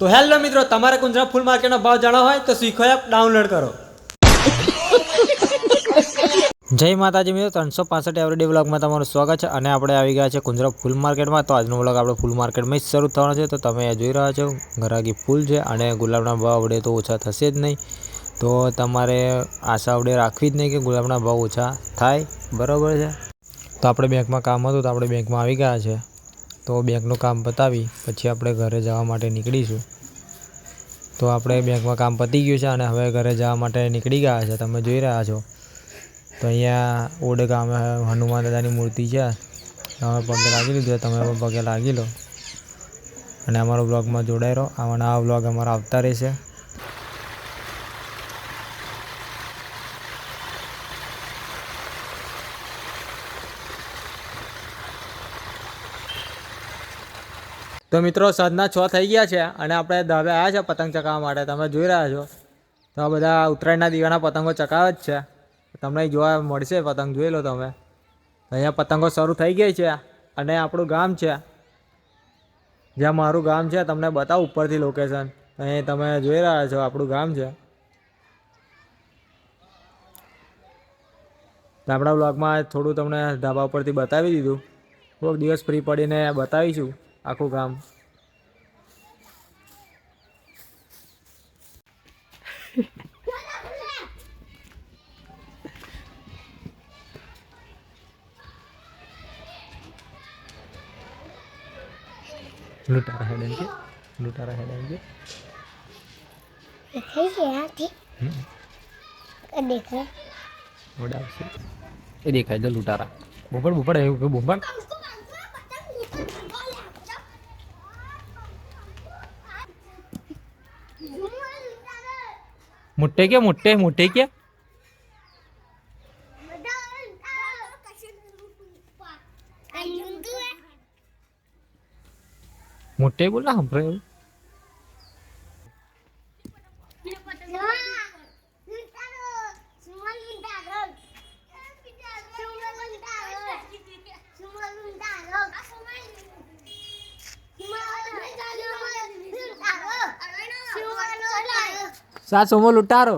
તો હેલો મિત્રો, તમારે કુંજરા ફૂલ માર્કેટનો ભાવ જાણવા હોય તો શીખો એપ ડાઉનલોડ કરો. જય માતાજી મિત્રો, ત્રણસો પાસઠ એવરીડે બ્લોગમાં તમારું સ્વાગત છે અને આપણે આવી ગયા છે કુંજરા ફૂલ માર્કેટમાં. તો આજનો બ્લોગ આપણે ફૂલ માર્કેટમાં જ શરૂ થવાનો છે. તો તમે જોઈ રહ્યા છો ઘરાકી ફૂલ છે અને ગુલાબના ભાવ આવડે તો ઓછા થશે જ નહીં. તો તમારે આશા આવડે રાખવી જ નહીં કે ગુલાબના ભાવ ઓછા થાય. બરાબર છે? તો આપણે બેંકમાં કામ હતું તો આપણે બેંકમાં આવી ગયા છે. તો બેંકનું કામ પતાવી, પછી આપણે ઘરે જવા માટે નીકળીશું. તો આપણે બેંકમાં કામ પતી ગયું છે અને હવે ઘરે જવા માટે નીકળી ગયા છે. તમે જોઈ રહ્યા છો. તો અહીંયા ઓડ ગામે હનુમાન દાદાની મૂર્તિ છે. તમે પગે લાગી લીધું, તમે પણ પગે લાગી લો. અને અમારો બ્લોગમાં જોડાઈ રહો. આવા નવા બ્લોગ અમારા આવતા રહેશે. તો મિત્રો, સાંજના છ થઈ ગયા છે અને આપણે ધાબે આવ્યા છે પતંગ ચકાવવા માટે. તમે જોઈ રહ્યા છો. તો આ બધા ઉત્તરાયણના દીવાના પતંગો ચકાવે જ છે. તમને જોવા મળશે પતંગ. જોઈ લો તમે. અહીંયા પતંગો શરૂ થઈ ગઈ છે અને આપણું ગામ છે. જ્યાં મારું ગામ છે, તમને બતાવું ઉપરથી લોકેશન અહીં તમે જોઈ રહ્યા છો આપણું ગામ છે. આપણા બ્લોગમાં થોડું તમને ધાબા ઉપરથી બતાવી દીધું. કોઈક દિવસ ફ્રી પડીને બતાવીશું. આખું ગામ. લૂંટારા હેડ એમ કે? લૂંટારા હેડ એમ કે? દેખાય. દેખાય એ દેખાય છે લૂંટારા. બોપડ બોપડ એવું કે બોપડ? મોટે કે મોટે મોટે કે? મોટે సార్ సొమ్ములు ఉంటారు.